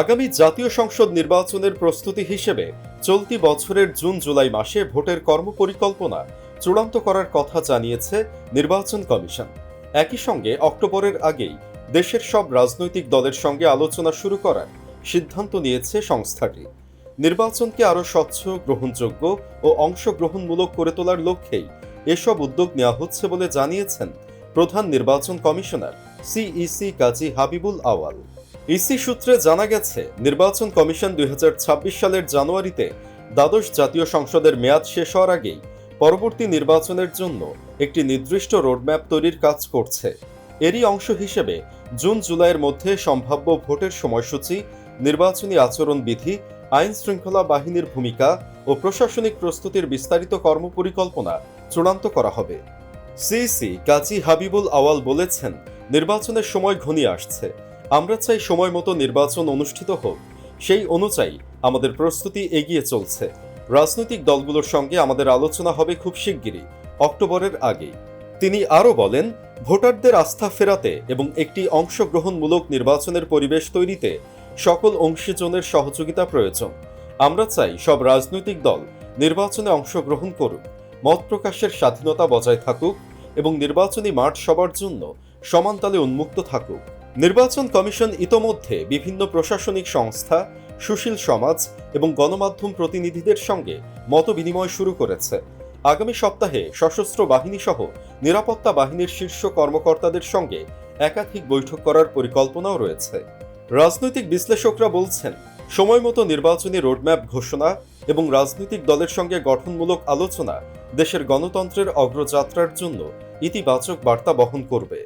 আগামী জাতীয় সংসদ নির্বাচনের প্রস্তুতি হিসেবে চলতি বছরের জুন জুলাই মাসে ভোটের কর্মপরিকল্পনা চূড়ান্ত করার কথা জানিয়েছে নির্বাচন কমিশন। একই সঙ্গে অক্টোবরের আগেই দেশের সব রাজনৈতিক দলের সঙ্গে আলোচনা শুরু করার সিদ্ধান্ত নিয়েছে সংস্থাটি। নির্বাচনকে আরও স্বচ্ছ, গ্রহণযোগ্য ও অংশগ্রহণমূলক করে তোলার লক্ষ্যেই এসব উদ্যোগ নেওয়া হচ্ছে বলে জানিয়েছেন প্রধান নির্বাচন commissioner CEC Kazi Habibul Awal. EC সূত্রে জানা গেছে, নির্বাচন কমিশন দুই হাজার ছাব্বিশ সালের জানুয়ারিতে দ্বাদশ জাতীয় সংসদের মেয়াদ শেষ হওয়ার আগেই পরবর্তী নির্বাচনের জন্য একটি নির্দিষ্ট রোডম্যাপ তৈরির কাজ করছে। এরই অংশ হিসেবে জুন জুলাইয়ের মধ্যে সম্ভাব্য ভোটের সময়সূচি, নির্বাচনী আচরণবিধি, আইন শৃঙ্খলা বাহিনীর ভূমিকা ও প্রশাসনিক প্রস্তুতির বিস্তারিত কর্মপরিকল্পনা চূড়ান্ত করা হবে। সিইসি কাজী হাবিবুল আওয়াল বলেছেন, নির্বাচনের সময় ঘনিয়ে আসছে। আমরা চাই সময় মতো নির্বাচন অনুষ্ঠিত হোক। সেই অনুযায়ী আমাদের প্রস্তুতি এগিয়ে চলছে। রাজনৈতিক দলগুলোর সঙ্গে আমাদের আলোচনা হবে খুব শিগগিরই, অক্টোবরের আগেই তিনি আরও বলেন, ভোটারদের আস্থা ফেরাতে এবং একটি অংশগ্রহণমূলক নির্বাচনের পরিবেশ তৈরিতে সকল অংশীজনের সহযোগিতা প্রয়োজন। আমরা চাই সব রাজনৈতিক দল নির্বাচনে অংশগ্রহণ করুক, মত প্রকাশের স্বাধীনতা বজায় থাকুক এবং নির্বাচনী মাঠ সবার জন্য সমান তালে উন্মুক্ত থাকুক। নির্বাচন কমিশন ইতোমধ্যে বিভিন্ন প্রশাসনিক সংস্থা, সুশীল সমাজ এবং গণমাধ্যম প্রতিনিধিদের সঙ্গে মত বিনিময় শুরু করেছে। আগামী সপ্তাহে সশস্ত্র বাহিনী সহ নিরাপত্তা বাহিনীর শীর্ষ কর্মকর্তাদের সঙ্গে একাধিক বৈঠক করার পরিকল্পনাও রয়েছে। রাজনৈতিক বিশ্লেষকরা বলছেন সময়মতো নির্বাচনী রোডম্যাপ ঘোষণা এবং রাজনৈতিক দলের সঙ্গে গঠনমূলক আলোচনা দেশের গণতন্ত্রের অগ্রযাত্রার জন্য ইতিবাচক বার্তা বহন করবে।